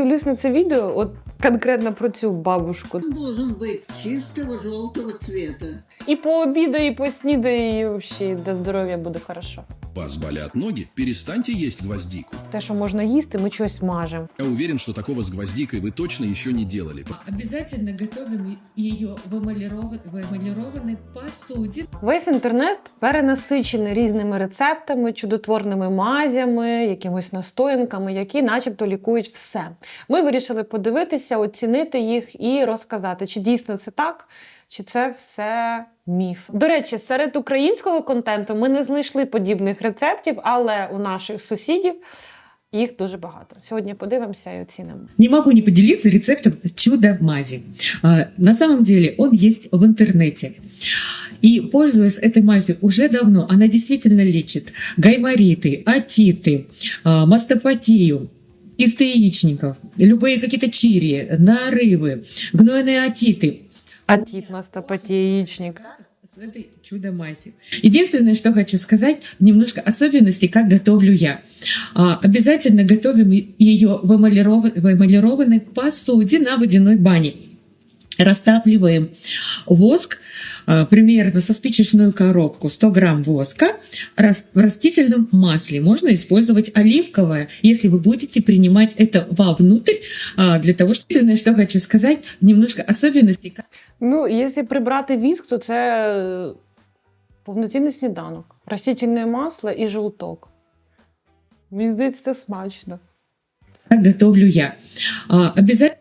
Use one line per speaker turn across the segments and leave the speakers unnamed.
Дивлюсь на це відео, от конкретно про цю бабушку.
Он должен быть чистого желтого цвета.
І пообідає, і поснідає, і взагалі до здоров'я буде хорошо
Вас болят ноги? Перестаньте есть гвоздику.
Те, що можна їсти, ми щось мажемо.
Я уверен, что такого с гвоздикой вы точно еще не делали.
Обязательно готовим ее в эмалиров- в эмалированной посуде.
Весь інтернет перенасичений різними рецептами, чудотворними мазями, якимось настоянками, які, начебто, лікують все. Ми вирішили подивитися, оцінити їх і розказати, чи дійсно це так, чи це все міф. До речі, серед українського контенту ми не знайшли подібних рецептів, але у наших сусідів їх дуже багато. Сьогодні подивимося і оцінимо.
Не могу не поделиться рецептом чудо-мази. А, На самом деле он есть в интернете. И пользуясь этой мазью уже давно, она действительно лечит гаймориты, отиты, а, мастопатию, кисты яичников, любые какие-то чири, нарывы, гнойные отиты.
Атіт, мастопатія, яєчник.
С этой чудо-мазью. Единственное, что хочу сказать, немножко особенностей, как готовлю я. А, Обязательно готовим ее в эмалиров- в эмалированной посуде на водяной бане. Растапливаем воск, а, примерно со спичечную коробку, 100 грамм воска, рас- в растительном масле. Можно использовать оливковое, если вы будете принимать это вовнутрь, а, для того, что... Единственное, что хочу сказать, немножко особенностей, как
Ну, якщо прибрати віск, то це е, повноцінний сніданок. Растительне масло і жовток. Мені здається, це смачно.
как готовлю я. А, Обязательно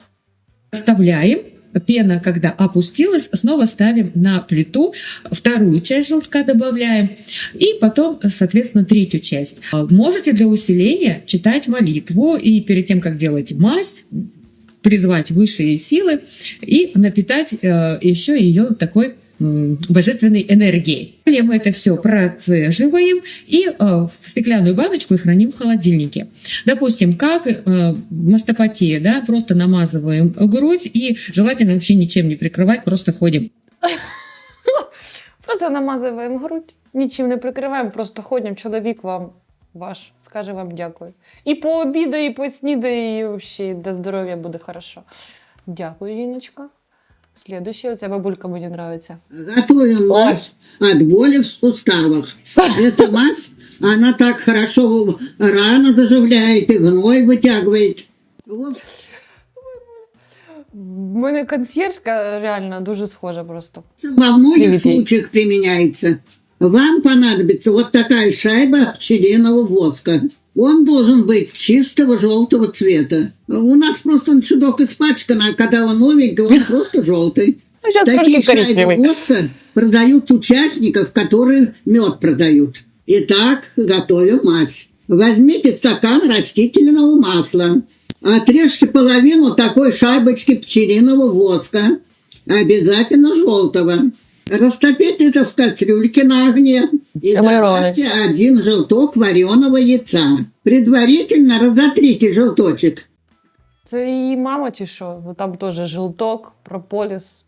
оставляем. Пена, когда опустилась, снова ставим на плиту, вторую часть желтка добавляем, и потом, соответственно, третью часть. А, Можете для усиления читать молитву, и перед тем, как делать мазь, призвать высшие силы и напитать э, еще ее такой м, божественной энергией. Далее мы это все процеживаем и э, в стеклянную баночку и храним в холодильнике. Допустим, как э, мастопатия, да, просто намазываем грудь и желательно вообще ничем не прикрывать, просто ходим.
Просто намазуємо грудь, нічим не прикриваємо, просто ходимо, чоловік вам ваш скаже вам дякую. І пообідає, і поснідає, і взагалі до здоров'я буде хорошо. Дякую, Жіночка. Слідуюче, оця бабулька мені подобається.
Готовим мазь от боли в суставах. Эта мазь, она так хорошо рано заживляет и гной вытягивает. Вот
У мене консьєржка реально дуже схожа просто.
во многих случаях применяется. Вам понадобится вот такая шайба пчелиного воска. Он должен быть чистого желтого цвета. У нас просто он чудок испачкан, а когда он новенький, он просто желтый.
Сейчас
Такие шайбы воска продают участников, которые мед продают. Итак, готовим мазь. Возьмите стакан растительного масла. Отрежьте половину такой шайбочки пчелиного воска. Обязательно желтого. Растопите это в кастрюльке на огне. И
Эмалированный.
добавьте один желток вареного яйца. Предварительно разотрите желточек.
Це її мама чи що? Бо Там теж жилток, прополіс,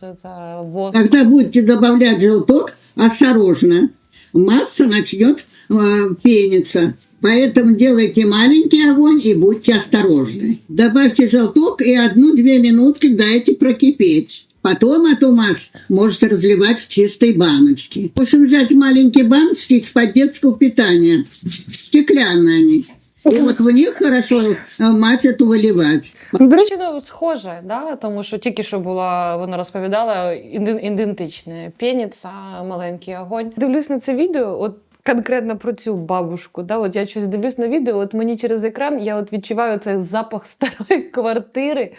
це, це воск.
Когда будете добавлять желток, осторожно. Масса начнет э, пениться. Поэтому делайте маленький огонь и будьте осторожны. Добавьте желток и одну-две минутки дайте прокипеть. Потом эту массу можете разливать в чистой баночке. В общем, взять маленькие баночки из-под детского питания. Стеклянные они. И вот в них хорошо э, мазь эту выливать.
До речі, ну схоже, да? тому що тільки що була, вона розповідала іде- ідентичне. Пеніца, маленький огонь. Дивлюсь на це відео, от конкретно про цю бабушку. Да? От я щось дивлюсь на відео, от мені через екран я от відчуваю цей запах старої квартири.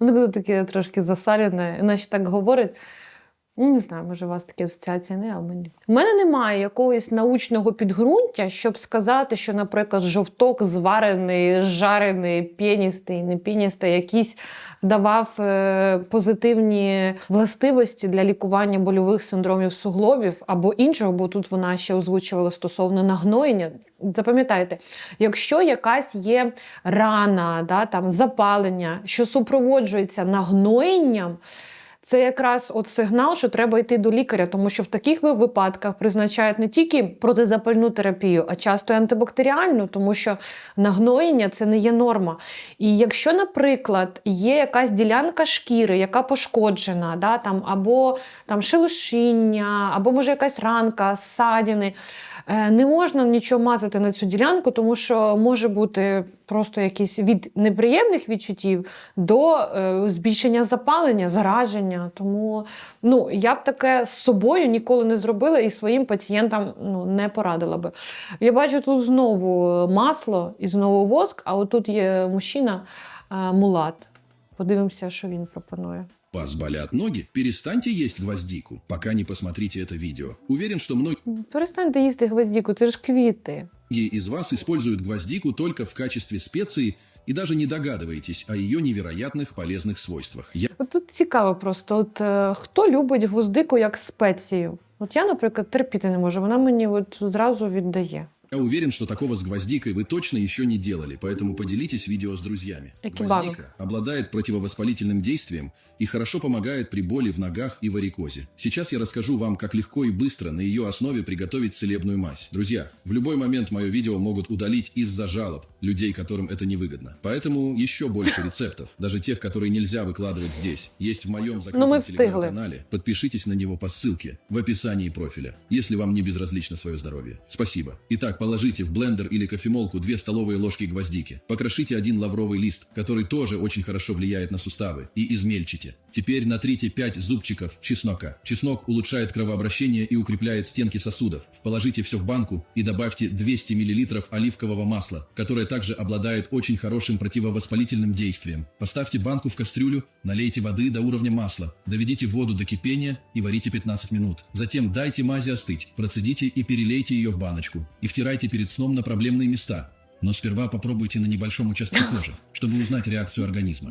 Воно таке трошки засалене, вона так говорить. Ну, Не знаю, може, у вас такі асоціації не, а мені. У мене немає якогось научного підґрунтя, щоб сказати, що, наприклад, жовток зварений, жарений, піністий, не піністий, якийсь давав е, позитивні властивості для лікування больових синдромів суглобів або іншого, бо тут вона ще озвучувала стосовно нагноєння. Запам'ятайте, якщо якась є рана, да, там, запалення, що супроводжується нагноєнням, це якраз от сигнал, що треба йти до лікаря, тому що в таких випадках призначають не тільки протизапальну терапію, а часто й антибактеріальну, тому що нагноєння це не є норма. І якщо, наприклад, є якась ділянка шкіри, яка пошкоджена, да, там, або там шелушіння, або може якась ранка, ссадини, е, не можна нічого мазати на цю ділянку, тому що може бути просто якісь від неприємних відчуттів до е, збільшення запалення, зараження. Тому ну, я б таке з собою ніколи не зробила і своїм пацієнтам ну, не порадила би. Я бачу тут знову масло і знову воск, а отут є мужчина е, мулат. Подивимося, що він пропонує.
Вас болят ноги? Перестаньте есть гвоздику, пока не посмотрите это видео. Уверен, что многие
Перестаньте їсти гвоздіку, це ж квіти.
из вас используют гвоздику только в качестве специи и даже не догадываетесь о ее невероятных полезных свойствах. Я
От тут цікаво просто, от е, хто любить гвоздику як спецію? От я, наприклад, терпіти не можу, вона мені от зразу віддає.
Я уверен, что такого с гвоздикой вы точно еще не делали, поэтому поделитесь видео с друзьями.
Экибану.
Гвоздика обладает противовоспалительным действием и хорошо помогает при боли в ногах и варикозе. Сейчас я расскажу вам, как легко и быстро на ее основе приготовить целебную мазь. Друзья, в любой момент мое видео могут удалить из-за жалоб людей, которым это невыгодно. Поэтому еще больше рецептов, даже тех, которые нельзя выкладывать здесь, есть в моем
Ну,
закрытом телеграм-канале. Подпишитесь на него по ссылке в описании профиля, если вам не безразлично свое здоровье. Спасибо. Итак, положите в блендер или кофемолку 2 столовые ложки гвоздики. Покрошите один лавровый лист, который тоже очень хорошо влияет на суставы, и измельчите. Теперь натрите 5 зубчиков чеснока. Чеснок улучшает кровообращение и укрепляет стенки сосудов. Положите все в банку и добавьте 200 мл оливкового масла, которое также обладает очень хорошим противовоспалительным действием. Поставьте банку в кастрюлю, налейте воды до уровня масла, доведите воду до кипения и варите 15 минут. Затем дайте мази остыть, процедите и перелейте ее в баночку. И втирайте перед сном на проблемные места. Но сперва попробуйте на небольшом участке кожи, чтобы узнать реакцию организма.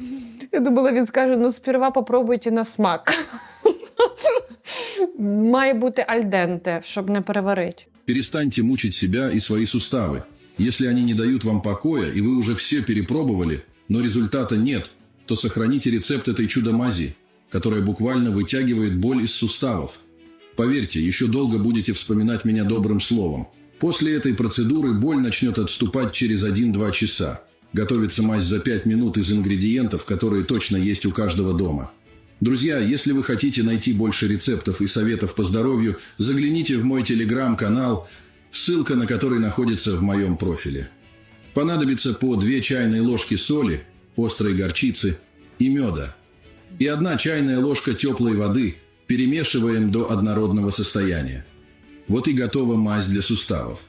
Я думала, він скаже: ну сперва попробуйте на смак. Має бути альденте, щоб не переварити.
Перестаньте мучить себя и свои суставы. Если они не дают вам покоя, и вы уже все перепробовали, но результата нет, то сохраните рецепт этой чудо-мази, которая буквально вытягивает боль из суставов. Поверьте, еще долго будете вспоминать меня добрым словом. После этой процедуры боль начнет отступать через 1-2 часа. Готовится мазь за 5 минут из ингредиентов, которые точно есть у каждого дома. Друзья, если вы хотите найти больше рецептов и советов по здоровью, загляните в мой телеграм-канал, ссылка на который находится в моем профиле. Понадобится по 2 чайные ложки соли, острой горчицы и меда. И одна чайная ложка теплой воды. Перемешиваем до однородного состояния. Вот и готова мазь для суставов.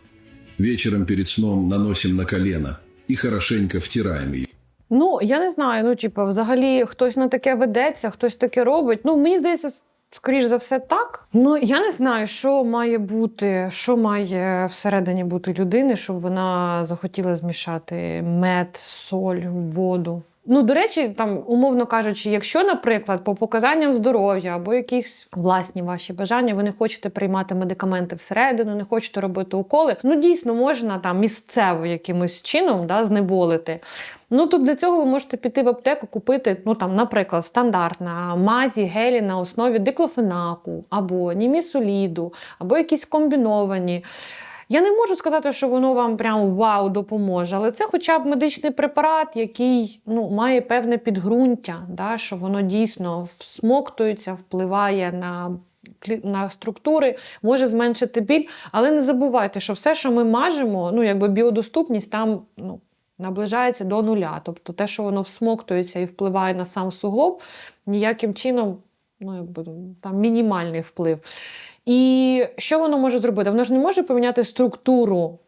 Вечером перед сном наносим на колено и хорошенько втираем ее.
Ну, я не знаю. Ну, типу, взагалі хтось на таке ведеться, хтось таке робить. Ну, мені здається, скоріш за все, так. Ну, я не знаю, що має бути, що має всередині бути людини, щоб вона захотіла змішати мед, соль, воду. Ну, до речі, там, умовно кажучи, якщо, наприклад, по показанням здоров'я або якісь власні ваші бажання, ви не хочете приймати медикаменти всередину, не хочете робити уколи, ну дійсно можна там місцево якимось чином да, знеболити. Ну то для цього ви можете піти в аптеку, купити, ну там, наприклад, стандартна мазі, гелі на основі диклофенаку, або німісоліду, або якісь комбіновані. Я не можу сказати, що воно вам прям вау допоможе, але це хоча б медичний препарат, який ну, має певне підґрунтя, да, що воно дійсно всмоктується, впливає на. На структури може зменшити біль, але не забувайте, що все, що ми мажемо, ну якби біодоступність там ну, наближається до нуля. Тобто те, що воно всмоктується і впливає на сам суглоб, ніяким чином, ну якби там мінімальний вплив. І що воно може зробити? Воно ж не може поміняти структуру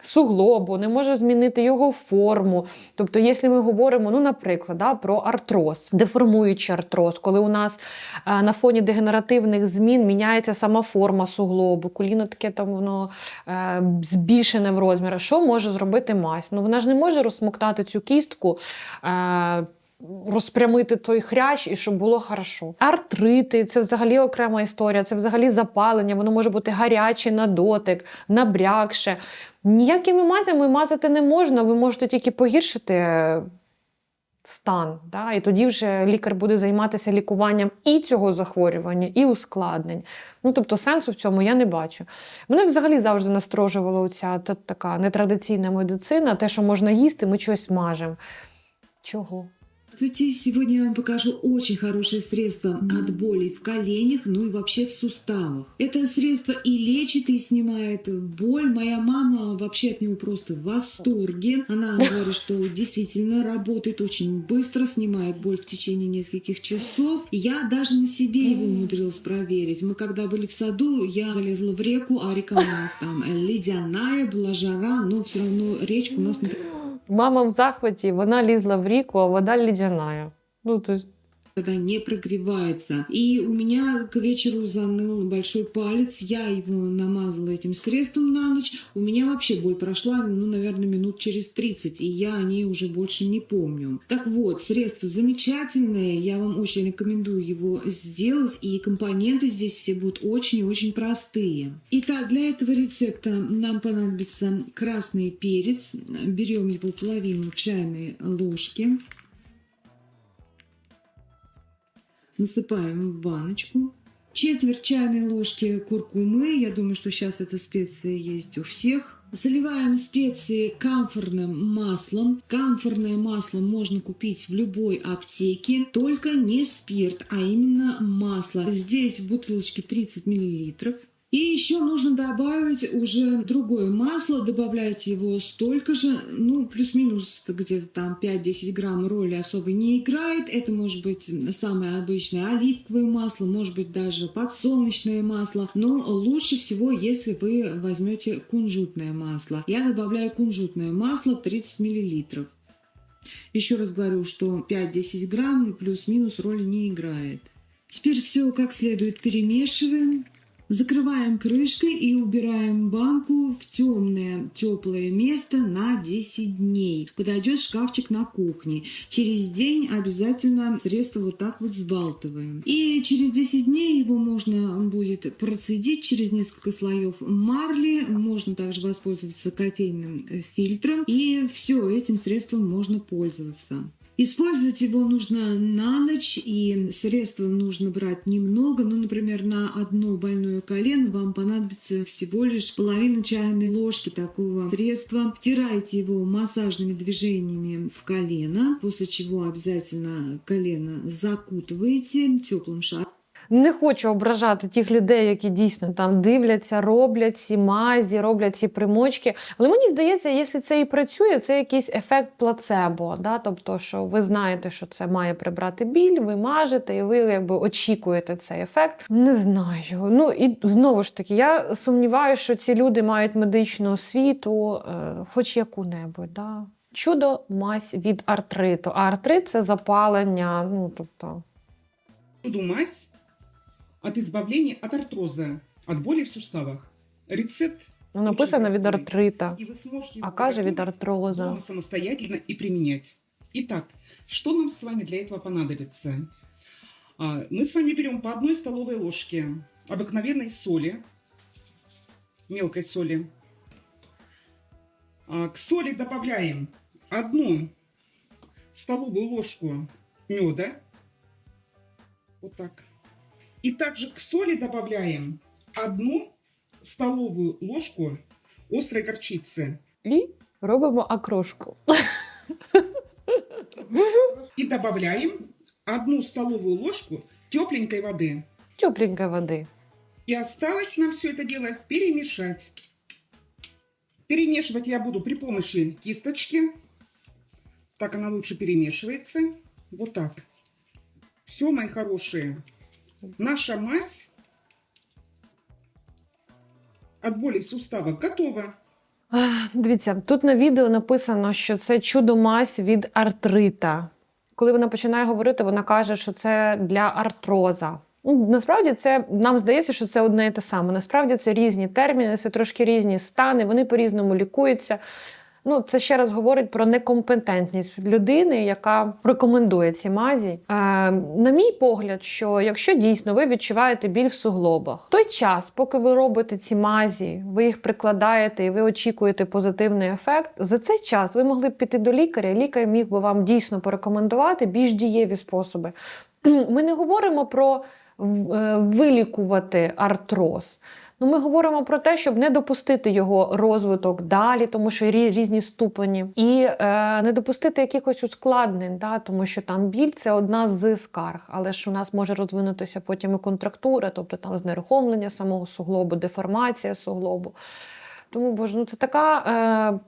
суглобу, не може змінити його форму. Тобто, якщо ми говоримо, ну, наприклад, да, про артроз, деформуючий артроз, коли у нас е, на фоні дегенеративних змін міняється сама форма суглобу, коліно таке там воно е, збільшене в розмірах, що може зробити мазь? Ну, вона ж не може розсмоктати цю кістку. Е, розпрямити той хрящ і щоб було хорошо. Артрити це взагалі окрема історія, це взагалі запалення, воно може бути гаряче на дотик, набрякше. Ніякими мазями мазати не можна, ви можете тільки погіршити стан. Да? І тоді вже лікар буде займатися лікуванням і цього захворювання, і ускладнень. Ну, тобто сенсу в цьому я не бачу. Мене взагалі завжди насторожувала оця та, така нетрадиційна медицина, те, що можна їсти, ми щось мажемо. Чого?
Здравствуйте, сегодня я вам покажу очень хорошее средство от боли в коленях, ну и вообще в суставах. Это средство и лечит, и снимает боль. Моя мама вообще от него просто в восторге. Она говорит, что действительно работает очень быстро, снимает боль в течение нескольких часов. Я даже на себе его умудрилась проверить. Мы когда были в саду, я залезла в реку, а река у нас там ледяная, была жара, но все равно речку у нас не
Мама в захваті, вона лізла в ріку, а вода лідяна. Ну, то есть,
когда не прогревается. И у меня к вечеру заныл большой палец, я его намазала этим средством на ночь. У меня вообще боль прошла, ну, наверное, минут через 30, и я о ней уже больше не помню. Так вот, средство замечательное, я вам очень рекомендую его сделать, и компоненты здесь все будут очень и очень простые. Итак, для этого рецепта нам понадобится красный перец. Берем его половину чайной ложки. Насыпаем в баночку. Четверть чайной ложки куркумы. Я думаю, что сейчас эта специя есть у всех. Заливаем специи камфорным маслом. Камфорное масло можно купить в любой аптеке, только не спирт, а именно масло. Здесь в бутылочке 30 миллилитров. И еще нужно добавить уже другое масло, добавляйте его столько же, ну, плюс-минус где-то там 5-10 грамм роли особо не играет. Это может быть самое обычное оливковое масло, может быть даже подсолнечное масло, но лучше всего, если вы возьмете кунжутное масло. Я добавляю кунжутное масло 30 миллилитров. Еще раз говорю, что 5-10 грамм плюс-минус роли не играет. Теперь все как следует перемешиваем. Закрываем крышкой и убираем банку в темное теплое место на 10 дней. Подойдет шкафчик на кухне. Через день обязательно средство вот так вот взбалтываем. И через 10 дней его можно будет процедить через несколько слоев марли. Можно также воспользоваться кофейным фильтром. И все, этим средством можно пользоваться. Использовать его нужно на ночь, и средства нужно брать немного. Ну, например, на одно больное колено вам понадобится всего лишь половина чайной ложки такого средства. Втирайте его массажными движениями в колено, после чего обязательно колено закутываете теплым шаром.
Не хочу ображати тих людей, які дійсно там дивляться, роблять ці мазі, роблять ці примочки. Але мені здається, якщо це і працює, це якийсь ефект плацебо. Да? Тобто, що ви знаєте, що це має прибрати біль, ви мажете, і ви якби очікуєте цей ефект. Не знаю. Ну і знову ж таки, я сумніваюся, що ці люди мають медичну освіту, е, хоч яку-небудь. Да? Чудо мазь від артриту. А артрит це запалення. Ну тобто.
Чудо мазь от избавления от артроза, от боли в суставах. Рецепт
Ну, написано від артрита.
и вы сможете
А каже від
готовить
артроза.
дома самостоятельно и применять. Итак, что нам с вами для этого понадобится? А, Мы с вами берем по одной столовой ложке обыкновенной соли, мелкой соли. А, К соли добавляем одну столовую ложку меда. Вот так. И также к соли добавляем одну столовую ложку острой горчицы.
І робимо окрошку.
И добавляем одну столовую ложку тепленькой воды.
Тепленької води.
И осталось нам все это дело перемешать. Перемешивать я буду при помощи кисточки. Так она лучше перемешивается. Вот так. Все, мои хорошие. Наша мазь от боли в готова.
Дивіться, тут на відео написано, що це чудо мазь від артрита. Коли вона починає говорити, вона каже, що це для артроза. Ну, насправді це нам здається, що це одне і те саме. Насправді це різні терміни, це трошки різні стани, вони по-різному лікуються. Ну, це ще раз говорить про некомпетентність людини, яка рекомендує ці мазі. Е, на мій погляд, що якщо дійсно ви відчуваєте біль в суглобах, той час, поки ви робите ці мазі, ви їх прикладаєте і ви очікуєте позитивний ефект. За цей час ви могли б піти до лікаря. і Лікар міг би вам дійсно порекомендувати більш дієві способи. Ми не говоримо про вилікувати артроз. Ну, ми говоримо про те, щоб не допустити його розвиток далі, тому що різні ступені, і е, не допустити якихось ускладнень, да, тому що там біль це одна з скарг, але ж у нас може розвинутися потім і контрактура, тобто там знерухомлення самого суглобу, деформація суглобу. Тому боже, ну це така. Е,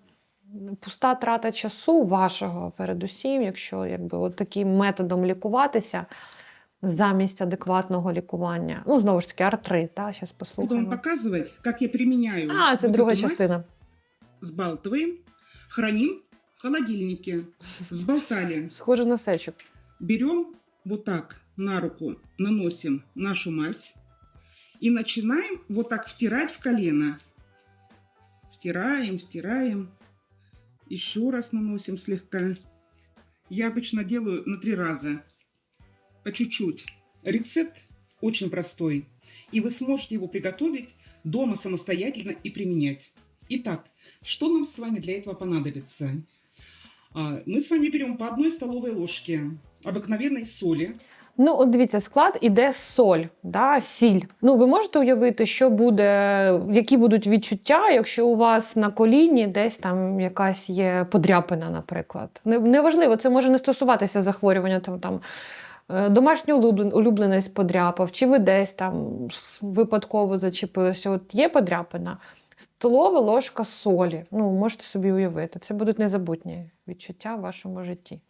Пуста трата часу вашого, передусім, якщо якби от таким методом лікуватися замість адекватного лікування. Ну, знову ж таки, артрит, та, зараз
Буду вам
послухаємо.
показывать, как я применяю.
А, це
вот
друга
эту мазь.
частина.
Сбалтываем, храним в холодильнике. Сболтали.
Схоже на сечок.
Берем вот так на руку, наносим нашу мазь и начинаем вот так втирать в колено. Втираем, втираем. Еще раз наносим слегка. Я обычно делаю на три раза. По чуть-чуть. Рецепт очень простой. И вы сможете его приготовить дома самостоятельно и применять. Итак, что нам с вами для этого понадобится? А, Мы с вами берем по одной столовой ложке обыкновенной соли.
Ну, от дивіться, склад іде соль, да, сіль. Ну, ви можете уявити, що буде, які будуть відчуття, якщо у вас на коліні десь там якась є подряпина, наприклад. Не- Неважливо, це може не стосуватися захворювання там. там е, Домашню улюблен- улюбленець подряпав, чи ви десь там випадково зачепилися. От є подряпина, столова ложка солі. Ну, можете собі уявити. Це будуть незабутні відчуття в вашому житті.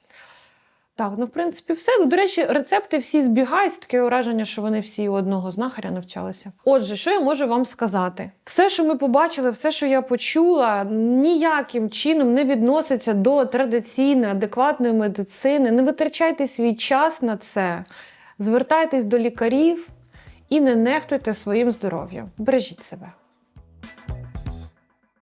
Так, ну в принципі, все. Ну, до речі, рецепти всі збігаються. Таке враження, що вони всі у одного знахаря навчалися. Отже, що я можу вам сказати? Все, що ми побачили, все, що я почула, ніяким чином не відноситься до традиційної, адекватної медицини. Не витрачайте свій час на це, звертайтесь до лікарів і не нехтуйте своїм здоров'ям. Бережіть себе.